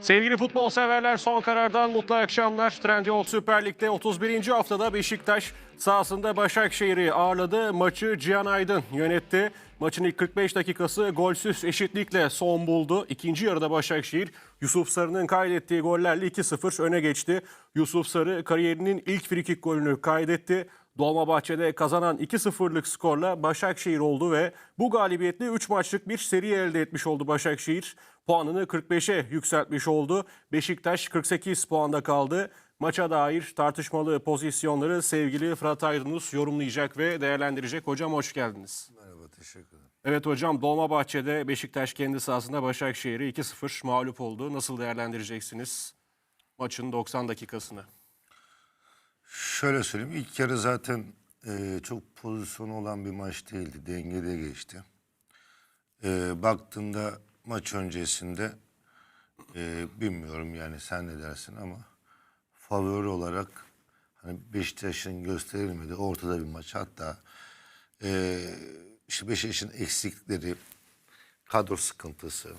Sevgili futbol severler son karardan mutlu akşamlar. Trendyol Süper Lig'de 31. haftada Beşiktaş sahasında Başakşehir'i ağırladı. Maçı Cihan Aydın yönetti. Maçın ilk 45 dakikası golsüz eşitlikle son buldu. İkinci yarıda Başakşehir Yusuf Sarı'nın kaydettiği gollerle 2-0 öne geçti. Yusuf Sarı kariyerinin ilk frikik golünü kaydetti. Dolmabahçe'de kazanan 2-0'lık skorla Başakşehir oldu ve bu galibiyetle 3 maçlık bir seri elde etmiş oldu Başakşehir. Puanını 45'e yükseltmiş oldu. Beşiktaş 48 puanda kaldı. Maça dair tartışmalı pozisyonları sevgili Fırat Aydınus yorumlayacak ve değerlendirecek. Hocam hoş geldiniz. Merhaba, teşekkür ederim. Evet hocam Dolmabahçe'de Beşiktaş kendi sahasında Başakşehir'i 2-0 mağlup oldu. Nasıl değerlendireceksiniz maçın 90 dakikasını? Şöyle söyleyeyim, ilk yarı zaten e, çok pozisyonu olan bir maç değildi, dengede geçti. E, baktığında maç öncesinde, e, bilmiyorum yani sen ne dersin ama favori olarak hani Beşiktaş'ın gösterilmedi ortada bir maç. Hatta e, işte Beşiktaş'ın eksiklikleri, kadro sıkıntısı,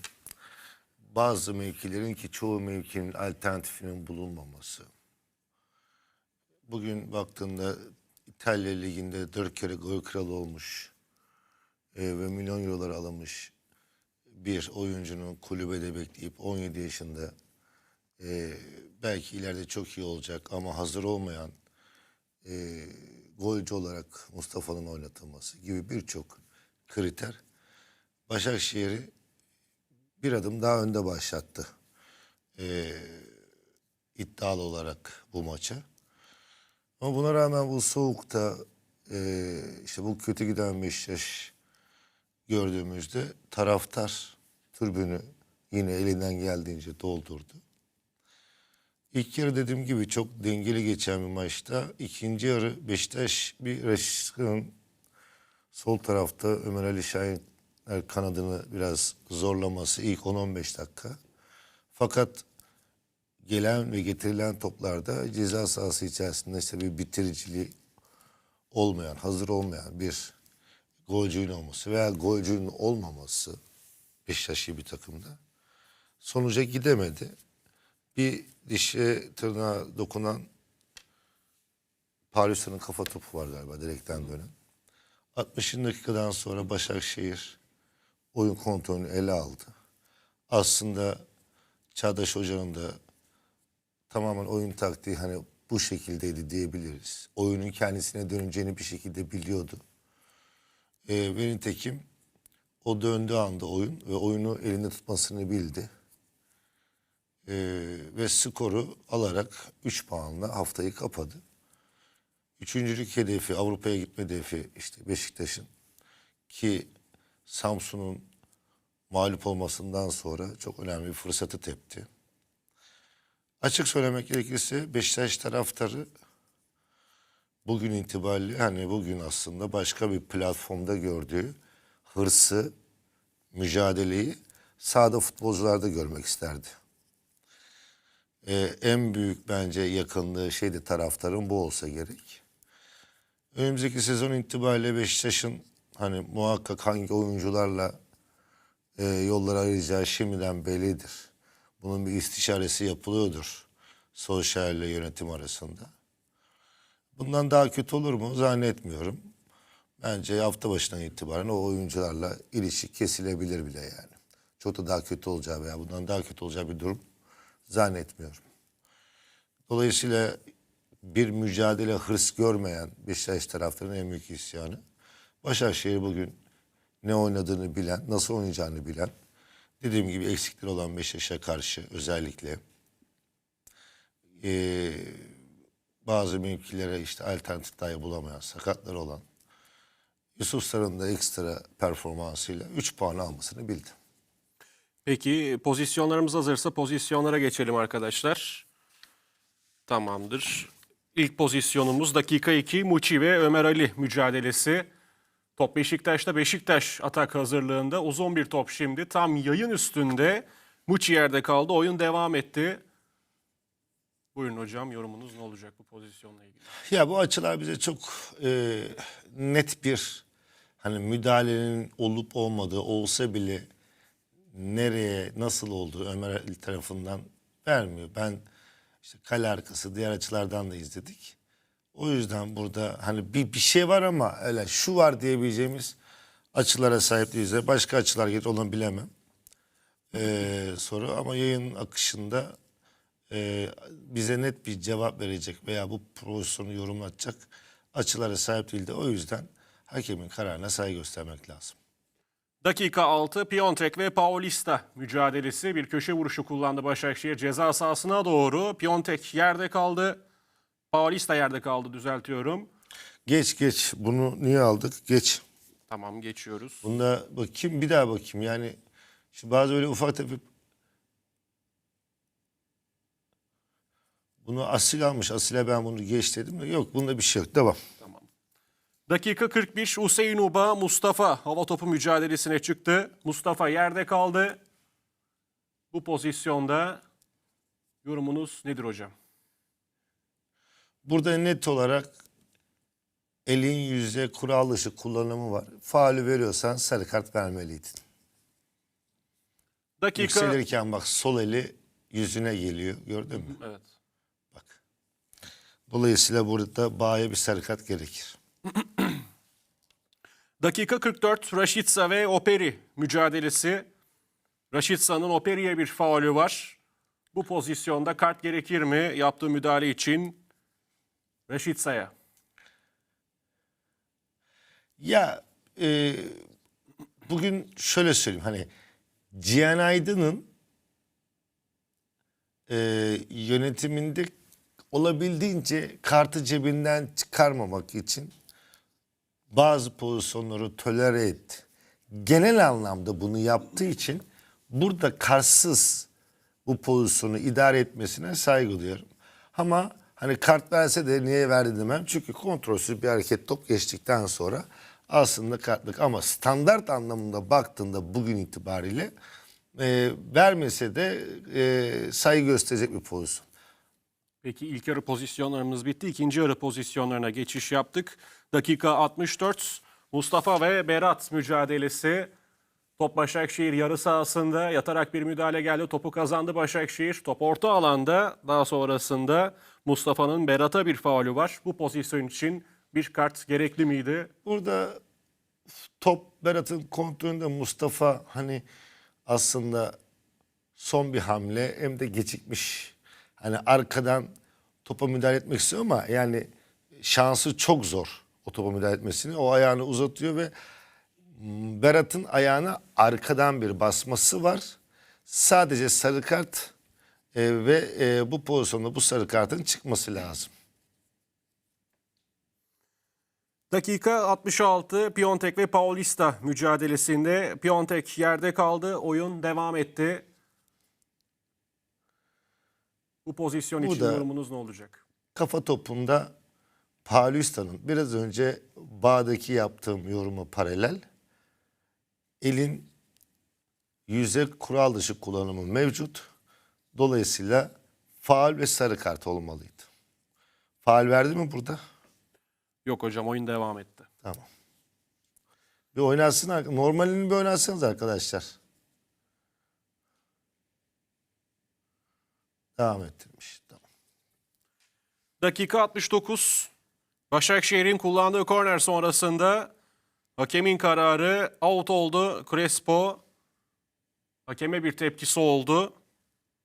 bazı mevkilerin ki çoğu mevkinin alternatifinin bulunmaması. Bugün baktığında İtalya Ligi'nde dört kere gol kralı olmuş e, ve milyon eurolar alınmış bir oyuncunun kulübede bekleyip 17 yaşında e, belki ileride çok iyi olacak ama hazır olmayan e, golcü olarak Mustafa'nın oynatılması gibi birçok kriter Başakşehir'i bir adım daha önde başlattı. E, iddialı olarak bu maça. Ama buna rağmen bu soğukta e, işte bu kötü giden Beşiktaş gördüğümüzde taraftar tribünü yine elinden geldiğince doldurdu. İlk yarı dediğim gibi çok dengeli geçen bir maçta. ikinci yarı Beşiktaş bir Reşit'in sol tarafta Ömer Ali Şahin kanadını biraz zorlaması ilk 10-15 dakika. Fakat gelen ve getirilen toplarda ceza sahası içerisinde işte bir bitiriciliği olmayan, hazır olmayan bir golcünün olması veya golcünün olmaması Beşiktaş'ı bir takımda sonuca gidemedi. Bir dişe tırnağa dokunan Paris'in kafa topu var galiba direkten dönen. 60. dakikadan sonra Başakşehir oyun kontrolünü ele aldı. Aslında Çağdaş Hoca'nın da tamamen oyun taktiği hani bu şekildeydi diyebiliriz. Oyunun kendisine döneceğini bir şekilde biliyordu. Ee, ve nitekim o döndüğü anda oyun ve oyunu elinde tutmasını bildi. Ee, ve skoru alarak 3 puanla haftayı kapadı. Üçüncülük hedefi, Avrupa'ya gitme hedefi işte Beşiktaş'ın ki Samsun'un mağlup olmasından sonra çok önemli bir fırsatı tepti. Açık söylemek gerekirse Beşiktaş taraftarı bugün itibariyle hani bugün aslında başka bir platformda gördüğü hırsı, mücadeleyi sahada futbolcularda görmek isterdi. Ee, en büyük bence yakınlığı şeydi taraftarın bu olsa gerek. Önümüzdeki sezon itibariyle Beşiktaş'ın hani muhakkak hangi oyuncularla e, yolları ayıracağı şimdiden bellidir. Bunun bir istişaresi yapılıyordur Solskjaer ile yönetim arasında. Bundan daha kötü olur mu zannetmiyorum. Bence hafta başından itibaren o oyuncularla ilişki kesilebilir bile yani. Çok da daha kötü olacağı veya bundan daha kötü olacağı bir durum zannetmiyorum. Dolayısıyla bir mücadele hırs görmeyen Beşiktaş taraftarının en büyük isyanı. Başakşehir bugün ne oynadığını bilen, nasıl oynayacağını bilen, dediğim gibi eksikleri olan Beşiktaş'a karşı özellikle eee, bazı mevkilere işte alternatif dahi bulamayan, sakatları olan Yusuf Sarı'nın da ekstra performansıyla 3 puan almasını bildi. Peki pozisyonlarımız hazırsa pozisyonlara geçelim arkadaşlar. Tamamdır. İlk pozisyonumuz dakika 2 Muçi ve Ömer Ali mücadelesi. Top Beşiktaş'ta Beşiktaş atak hazırlığında uzun bir top şimdi tam yayın üstünde. Muçi yerde kaldı oyun devam etti. Buyurun hocam yorumunuz ne olacak bu pozisyonla ilgili? Ya bu açılar bize çok e, net bir hani müdahalenin olup olmadığı olsa bile nereye nasıl olduğu Ömer tarafından vermiyor. Ben işte kale arkası diğer açılardan da izledik. O yüzden burada hani bir, bir şey var ama öyle şu var diyebileceğimiz açılara sahip değiliz. Başka açılar gelir onu bilemem. Ee, soru ama yayın akışında e, bize net bir cevap verecek veya bu pozisyonu yorumlatacak açılara sahip değildi. O yüzden hakemin kararına saygı göstermek lazım. Dakika 6 Piontek ve Paulista mücadelesi bir köşe vuruşu kullandı Başakşehir ceza sahasına doğru. Piontek yerde kaldı. Paulista yerde kaldı düzeltiyorum. Geç geç bunu niye aldık? Geç. Tamam geçiyoruz. Bunda bakayım bir daha bakayım yani şimdi bazı öyle ufak tefek bunu asil almış. Asile ben bunu geç dedim de yok bunda bir şey yok. Devam. Tamam. Dakika 41 Hüseyin Uba Mustafa hava topu mücadelesine çıktı. Mustafa yerde kaldı. Bu pozisyonda yorumunuz nedir hocam? Burada net olarak elin yüze kural dışı kullanımı var. Faulü veriyorsan sarı kart vermeliydin. Dakika Yükselirken bak sol eli yüzüne geliyor. Gördün mü? Evet. Bak. Dolayısıyla burada bağya bir sarı kart gerekir. Dakika 44 Raşitsa ve Operi mücadelesi. Raşitsa'nın Operi'ye bir faulü var. Bu pozisyonda kart gerekir mi yaptığı müdahale için Raşitsa'ya? Ya e, bugün şöyle söyleyeyim hani Cihan Aydın'ın e, yönetiminde olabildiğince kartı cebinden çıkarmamak için bazı pozisyonları tolere etti. Genel anlamda bunu yaptığı için burada karsız bu pozisyonu idare etmesine saygı duyuyorum. Ama hani kart verse de niye verdi demem. Çünkü kontrolsüz bir hareket top geçtikten sonra aslında kartlık. Ama standart anlamında baktığında bugün itibariyle e, vermese de e, saygı gösterecek bir pozisyon. Peki ilk yarı pozisyonlarımız bitti. İkinci yarı pozisyonlarına geçiş yaptık. Dakika 64 Mustafa ve Berat mücadelesi. Top Başakşehir yarı sahasında yatarak bir müdahale geldi. Topu kazandı Başakşehir. Top orta alanda daha sonrasında Mustafa'nın Berat'a bir faulü var. Bu pozisyon için bir kart gerekli miydi? Burada top Berat'ın kontrolünde Mustafa hani aslında son bir hamle hem de gecikmiş. Hani arkadan topa müdahale etmek istiyor ama yani şansı çok zor o topa müdahale etmesini. O ayağını uzatıyor ve Berat'ın ayağına arkadan bir basması var. Sadece sarı kart e, ve e, bu pozisyonda bu sarı kartın çıkması lazım. Dakika 66 Piontek ve Paulista mücadelesinde Piontek yerde kaldı. Oyun devam etti. Bu pozisyon Bu için yorumunuz ne olacak? kafa topunda Paulista'nın biraz önce bağdaki yaptığım yoruma paralel elin yüze kural dışı kullanımı mevcut. Dolayısıyla faal ve sarı kart olmalıydı. Faal verdi mi burada? Yok hocam oyun devam etti. Tamam. Bir oynarsın. ar- Normalini bir oynarsanız arkadaşlar. Devam ettirmiş. Tamam. Dakika 69. Başakşehir'in kullandığı korner sonrasında hakemin kararı out oldu. Crespo hakeme bir tepkisi oldu.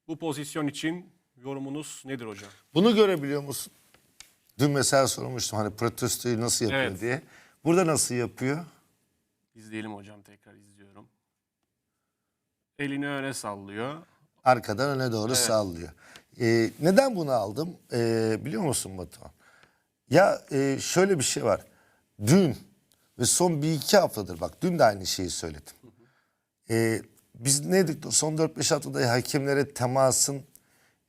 Bu pozisyon için yorumunuz nedir hocam? Bunu görebiliyor musun? Dün mesela sormuştum hani protestoyu nasıl yapıyor Evet. diye. Burada nasıl yapıyor? İzleyelim hocam tekrar izliyorum. Elini öne sallıyor. Arkadan öne doğru sallıyor. Ee, neden bunu aldım? Ee, biliyor musun Batuhan? Ya e, şöyle bir şey var. Dün ve son bir iki haftadır bak dün de aynı şeyi söyledim. Ee, biz ne dedik son 4-5 haftada hakemlere temasın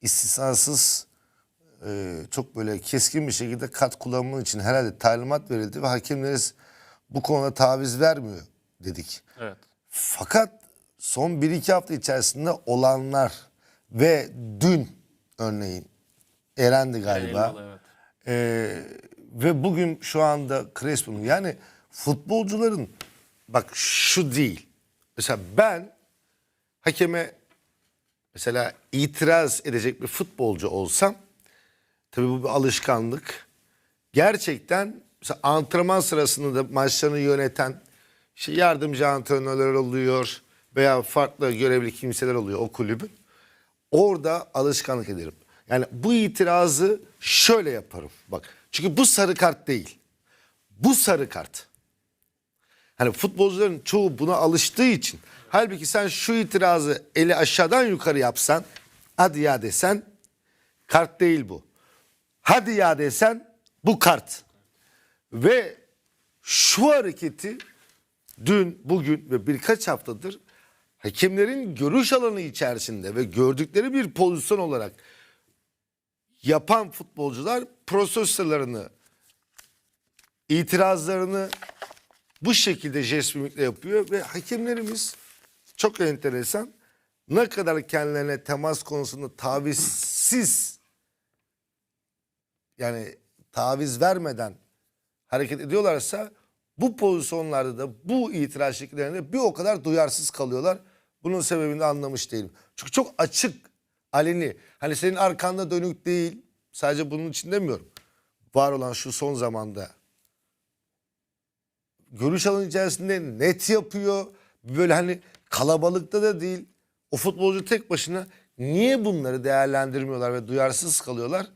istisnasız e, çok böyle keskin bir şekilde kat kullanımı için herhalde talimat verildi ve hakemlere bu konuda taviz vermiyor dedik. Evet. Fakat son 1-2 hafta içerisinde olanlar ve dün örneğin Eren'di galiba. Elmalı, evet. Ee, ve bugün şu anda Crespo'nun yani futbolcuların bak şu değil. Mesela ben hakeme mesela itiraz edecek bir futbolcu olsam tabii bu bir alışkanlık. Gerçekten mesela antrenman sırasında da maçlarını yöneten işte yardımcı antrenörler oluyor veya farklı görevli kimseler oluyor o kulübün. Orada alışkanlık ederim. Yani bu itirazı şöyle yaparım. Bak çünkü bu sarı kart değil. Bu sarı kart. Hani futbolcuların çoğu buna alıştığı için. Halbuki sen şu itirazı eli aşağıdan yukarı yapsan hadi ya desen kart değil bu. Hadi ya desen bu kart. Ve şu hareketi dün, bugün ve birkaç haftadır hakemlerin görüş alanı içerisinde ve gördükleri bir pozisyon olarak yapan futbolcular prosesorlarını, itirazlarını bu şekilde jest mimikle yapıyor ve hakemlerimiz çok enteresan ne kadar kendilerine temas konusunda tavizsiz yani taviz vermeden hareket ediyorlarsa bu pozisyonlarda da bu itiraz şekillerinde bir o kadar duyarsız kalıyorlar. Bunun sebebini de anlamış değilim. Çünkü çok açık, aleni. Hani senin arkanda dönük değil. Sadece bunun için demiyorum. Var olan şu son zamanda görüş alanı içerisinde net yapıyor. Böyle hani kalabalıkta da değil. O futbolcu tek başına niye bunları değerlendirmiyorlar ve duyarsız kalıyorlar?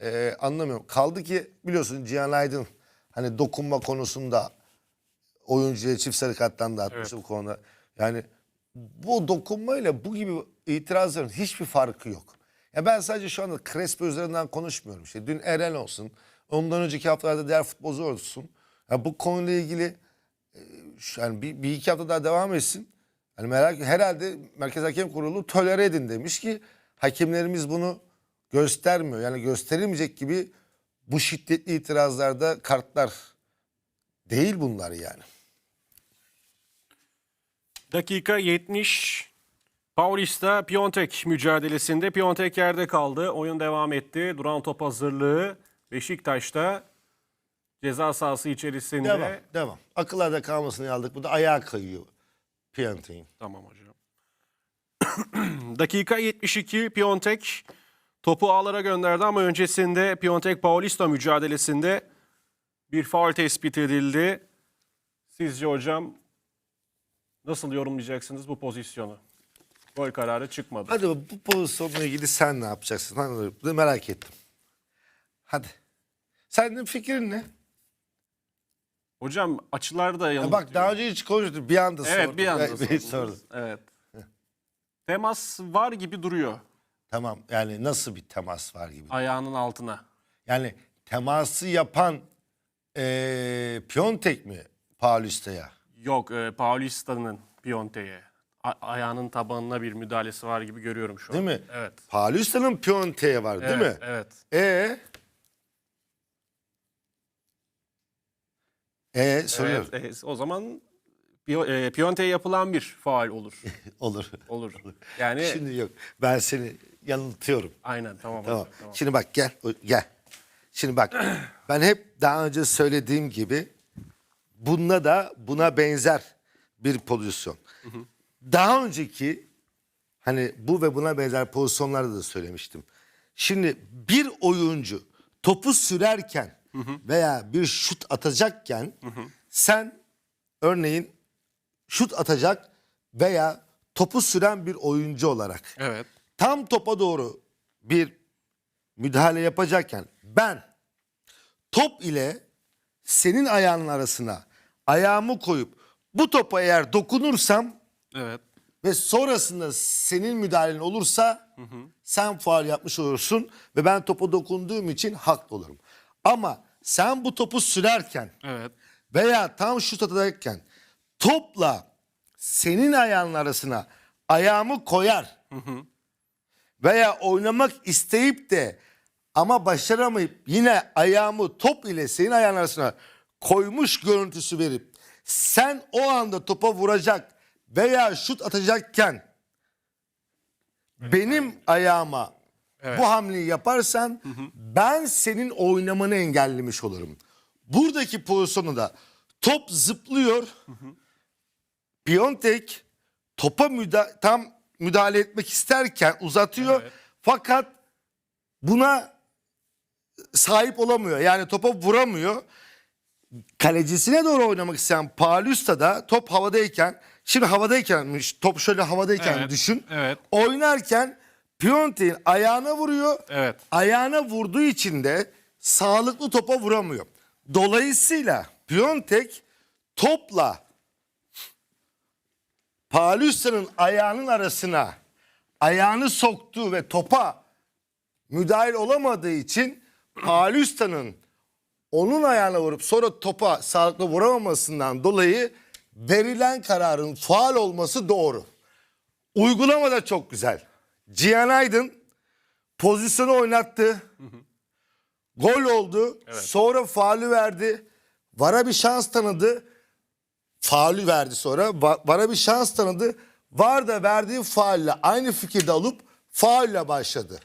Ee, anlamıyorum. Kaldı ki biliyorsun Cihan Aydın hani dokunma konusunda oyuncuya çift sarı karttan da atmıştı bu konuda. Yani bu dokunmayla bu gibi itirazların hiçbir farkı yok. Ya ben sadece şu anda Crespo üzerinden konuşmuyorum. İşte dün Eren olsun, ondan önceki haftalarda diğer futbolcu olsun. Ya bu konuyla ilgili e, yani bir, bir iki hafta daha devam etsin. Hani merak herhalde Merkez Hakem Kurulu tolere edin demiş ki hakemlerimiz bunu göstermiyor. Yani gösterilmeyecek gibi bu şiddetli itirazlarda kartlar değil bunlar yani. Dakika 70. Paulista Piontek mücadelesinde Piontek yerde kaldı. Oyun devam etti. Duran top hazırlığı Beşiktaş'ta ceza sahası içerisinde. Devam, devam. Akıllarda kalmasını aldık. Bu da ayağa kayıyor. Piyante'in. Tamam hocam. Dakika 72 Piontek topu ağlara gönderdi ama öncesinde Piontek Paulista mücadelesinde bir faul tespit edildi. Sizce hocam nasıl yorumlayacaksınız bu pozisyonu? Gol kararı çıkmadı. Hadi bu pozisyonla ilgili sen ne yapacaksın? Bunu merak ettim. Hadi. Senin fikrin ne? Hocam açılar da Ya yanıltıyor. bak daha önce hiç konuştuk. Bir anda sordum. Evet bir anda sordunuz. sordum. Evet. Temas var gibi duruyor Tamam yani nasıl bir temas var gibi. ayağının altına. Yani teması yapan eee Piontek mi Paulista'ya? Yok e, Paulista'nın Piontek'e. Ayağının tabanına bir müdahalesi var gibi görüyorum şu an. Değil mi? Evet. Paulista'nın Piontek'e var değil evet, mi? Evet. E E soruyorum. Evet, e, o zaman Pio- e, Piontek'e yapılan bir faal olur. Olur. Olur. Yani Şimdi yok. Ben seni yanıltıyorum. aynen tamam. Tamam. tamam. Şimdi bak gel. o- Gel. Şimdi bak. ben hep daha önce söylediğim gibi bunda da buna benzer bir pozisyon. Daha önceki hani bu ve buna benzer pozisyonlarda da söylemiştim. Şimdi bir oyuncu topu sürerken veya bir şut atacakken sen örneğin şut atacak veya topu süren bir oyuncu olarak Evet. tam topa doğru bir müdahale yapacakken ben top ile senin ayağının arasına ayağımı koyup bu topa eğer dokunursam Evet. ve sonrasında senin müdahalen olursa sen faal yapmış olursun ve ben topa dokunduğum için haklı olurum. Ama sen bu topu sürerken Evet. veya tam şut atacakken topla senin ayağının arasına ayağımı koyar. Veya oynamak isteyip de ama başaramayıp yine ayağımı top ile senin ayağın arasına koymuş görüntüsü verip sen o anda topa vuracak veya şut atacakken benim ayağıma bu hamleyi yaparsan ben senin oynamanı engellemiş olurum. Buradaki pozisyonu da top zıplıyor. Piontek topa müda tam müdahale etmek isterken uzatıyor. Evet. Fakat buna sahip olamıyor. Yani topa vuramıyor. Kalecisine doğru oynamak isteyen Paulista da top havadayken şimdi havadayken top şöyle havadayken Evet, düşün. evet. Oynarken Piontek'in ayağına vuruyor. Evet. Ayağına vurduğu için de sağlıklı topa vuramıyor. Dolayısıyla Piontek topla Paulista'nın ayağının arasına ayağını soktuğu ve topa müdahil olamadığı için Paulista'nın onun ayağına vurup sonra topa sağlıklı vuramamasından dolayı verilen kararın faal olması doğru. Uygulama da çok güzel. Cihan Aydın pozisyonu oynattı. Gol oldu. Sonra faulü verdi. Vara bir şans tanıdı. Faulü verdi sonra. Va- Vara bir şans tanıdı. Var da verdiği faulle aynı fikirde alıp faulle başladı.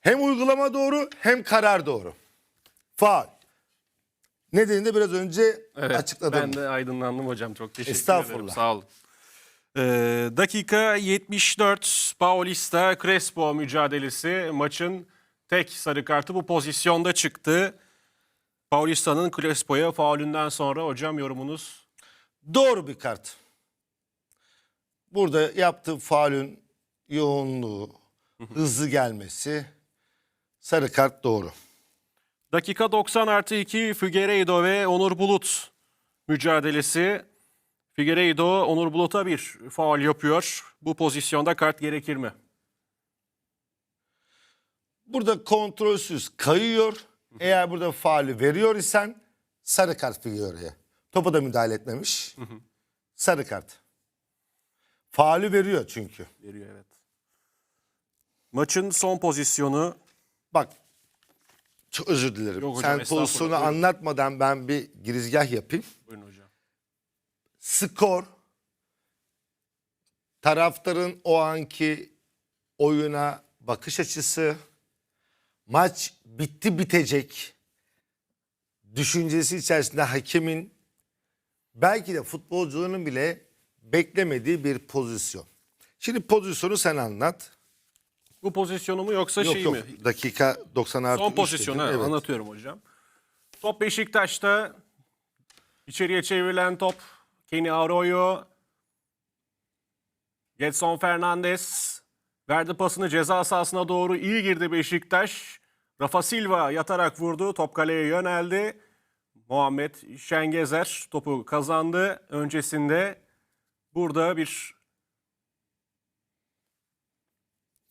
Hem uygulama doğru hem karar doğru. Faul. Nedenini de biraz önce Evet, açıkladım. Ben de aydınlandım hocam. Çok teşekkür Estağfurullah. ederim. Sağ olun. Ee, dakika 74 Paulista Crespo mücadelesi. Maçın tek sarı kartı bu pozisyonda çıktı. Paulista'nın Crespo'ya faulünden sonra hocam yorumunuz? Doğru bir kart. Burada yaptığı faulün yoğunluğu, hızlı gelmesi sarı kart doğru. Dakika 90 artı 2 Figueiredo ve Onur Bulut mücadelesi. Figueiredo Onur Bulut'a bir faul yapıyor. Bu pozisyonda kart gerekir mi? Burada kontrolsüz kayıyor. Eğer burada faulü veriyor isen sarı kart Figueiredo'ya. Topa da müdahale etmemiş. Sarı kart. Faulü veriyor çünkü. Veriyor evet. Maçın son pozisyonu Bak çok özür dilerim. Yok hocam, Sen pozisyonu estağfurullah. Buyurun. anlatmadan ben bir girizgah yapayım. Buyurun hocam. Skor, taraftarın o anki oyuna bakış açısı, maç bitti bitecek düşüncesi içerisinde hakemin belki de futbolcuların bile beklemediği bir pozisyon. Şimdi pozisyonu sen anlat. Bu pozisyonu mu yoksa Yok şey yok mi? dakika 90 artı Son dedin, evet, evet. anlatıyorum hocam. Top Beşiktaş'ta. içeriye çevrilen top. Kenny Arroyo. Getson Fernandes. Verdi pasını ceza sahasına doğru. iyi girdi Beşiktaş. Rafa Silva yatarak vurdu. Top kaleye yöneldi. Muhammed Şengezer topu kazandı. Öncesinde burada bir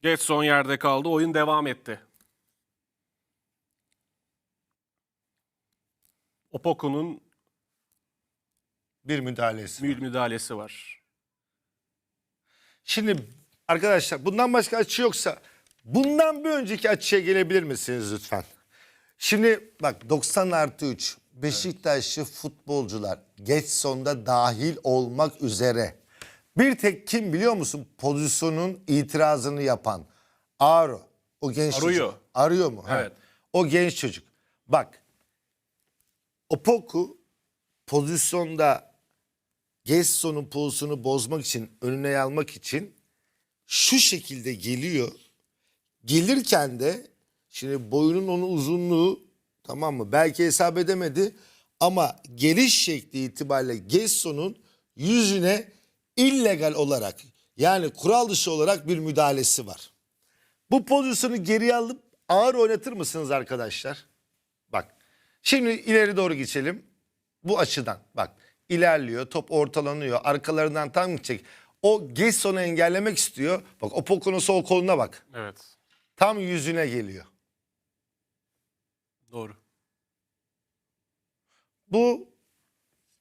Getson yerde kaldı. Oyun devam etti. Opoku'nun Bir müdahalesi. mü- müdahalesi var. Şimdi arkadaşlar bundan başka açı yoksa bundan bir önceki açıya gelebilir misiniz lütfen? Şimdi bak 90 artı 3 Beşiktaşlı futbolcular geç sonda dahil olmak üzere bir tek kim biliyor musun pozisyonun itirazını yapan Aro o genç Arıyor. çocuk. Arıyor mu? Evet. O genç çocuk. Bak Opoku pozisyonda Gesson'un pozisyonu bozmak için, önüne almak için şu şekilde geliyor. Gelirken de şimdi boyunun onun uzunluğu tamam mı? Belki hesap edemedi ama geliş şekli itibariyle Gesson'un yüzüne illegal olarak yani kural dışı olarak bir müdahalesi var. Bu pozisyonu geriye alıp ağır oynatır mısınız arkadaşlar? Bak şimdi ileri doğru geçelim. Bu açıdan bak ilerliyor top ortalanıyor arkalarından tam gidecek. O Gesson'u engellemek istiyor. Bak o Poco'nun sol koluna bak. Evet. Tam yüzüne geliyor. Doğru. Bu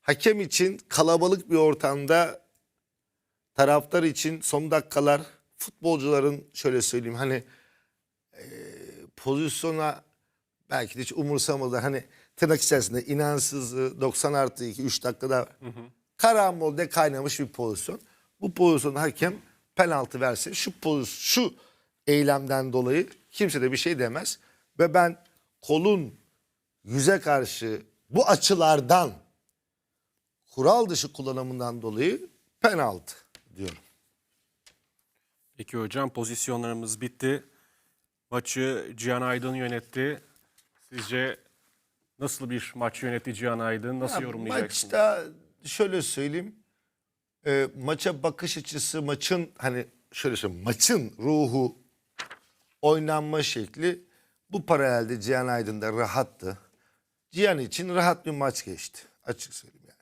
hakem için kalabalık bir ortamda taraftar için son dakikalar futbolcuların şöyle söyleyeyim hani e, pozisyona belki de hiç umursamadılar. Hani tırnak içerisinde inansızlığı 90 artı 2 3 dakikada karambolde kaynamış bir pozisyon. Bu pozisyonda hakem penaltı verse şu pozisyon şu eylemden dolayı kimse de bir şey demez. Ve ben kolun yüze karşı bu açılardan kural dışı kullanımından dolayı penaltı diyorum. Peki hocam pozisyonlarımız bitti. Maçı Cihan Aydın yönetti. Sizce nasıl bir maç yönetti Cihan Aydın? Nasıl Ya, yorumlayacaksınız? Maçta şöyle söyleyeyim. e, maça bakış açısı, maçın hani şöyle söyleyeyim. Maçın ruhu, oynanma şekli bu paralelde Cihan Aydın'da rahattı. Cihan için rahat bir maç geçti. Açık söyleyeyim yani.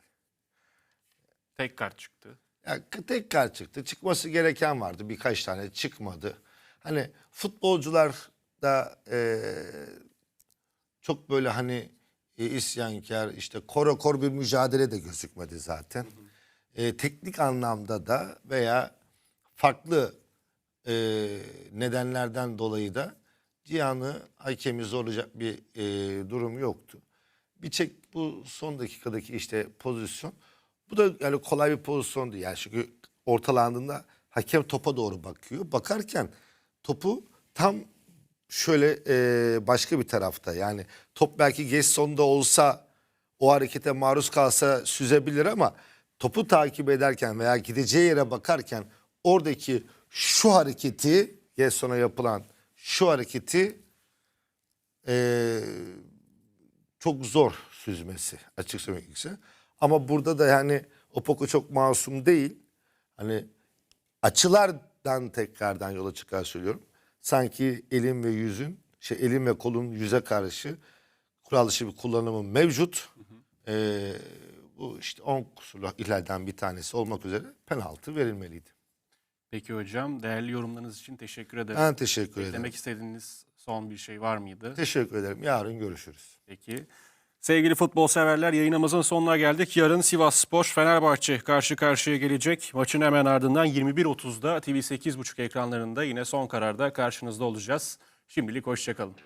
Tek kart çıktı. Ya tek kart çıktı. Çıkması gereken vardı. Birkaç tane çıkmadı. Hani futbolcular da e, çok böyle hani e, isyankar işte korakor bir mücadele de gözükmedi zaten. E, teknik anlamda da veya farklı e, nedenlerden dolayı da Cihan'ı hakemi zorlayacak bir e, durum yoktu. Bir çek bu son dakikadaki işte pozisyon. Bu da yani kolay bir pozisyon değil. Yani çünkü ortalandığında hakem topa doğru bakıyor. Bakarken topu tam şöyle e, başka bir tarafta. Yani top belki geç sonda olsa o harekete maruz kalsa süzebilir ama topu takip ederken veya gideceği yere bakarken oradaki şu hareketi Gesson'a yapılan şu hareketi eee, çok zor süzmesi açık söylemek. Ama burada da yani Opoku çok masum değil. Hani açılardan tekrardan yola çıkar söylüyorum. Sanki elin ve yüzün, şey elin ve kolun yüze karşı kural dışı bir kullanımı mevcut. Ee, bu işte 10 kusurlu ihlalden bir tanesi olmak üzere penaltı verilmeliydi. Peki hocam değerli yorumlarınız için teşekkür ederim. Ben teşekkür ederim. Demek istediğiniz son bir şey var mıydı? Teşekkür ederim. Yarın görüşürüz. Peki. Sevgili futbol severler yayınımızın sonuna geldik. Yarın Sivas Spor Fenerbahçe karşı karşıya gelecek. Maçın hemen ardından 21.30'da TV 8.5 ekranlarında yine son kararda karşınızda olacağız. Şimdilik hoşçakalın.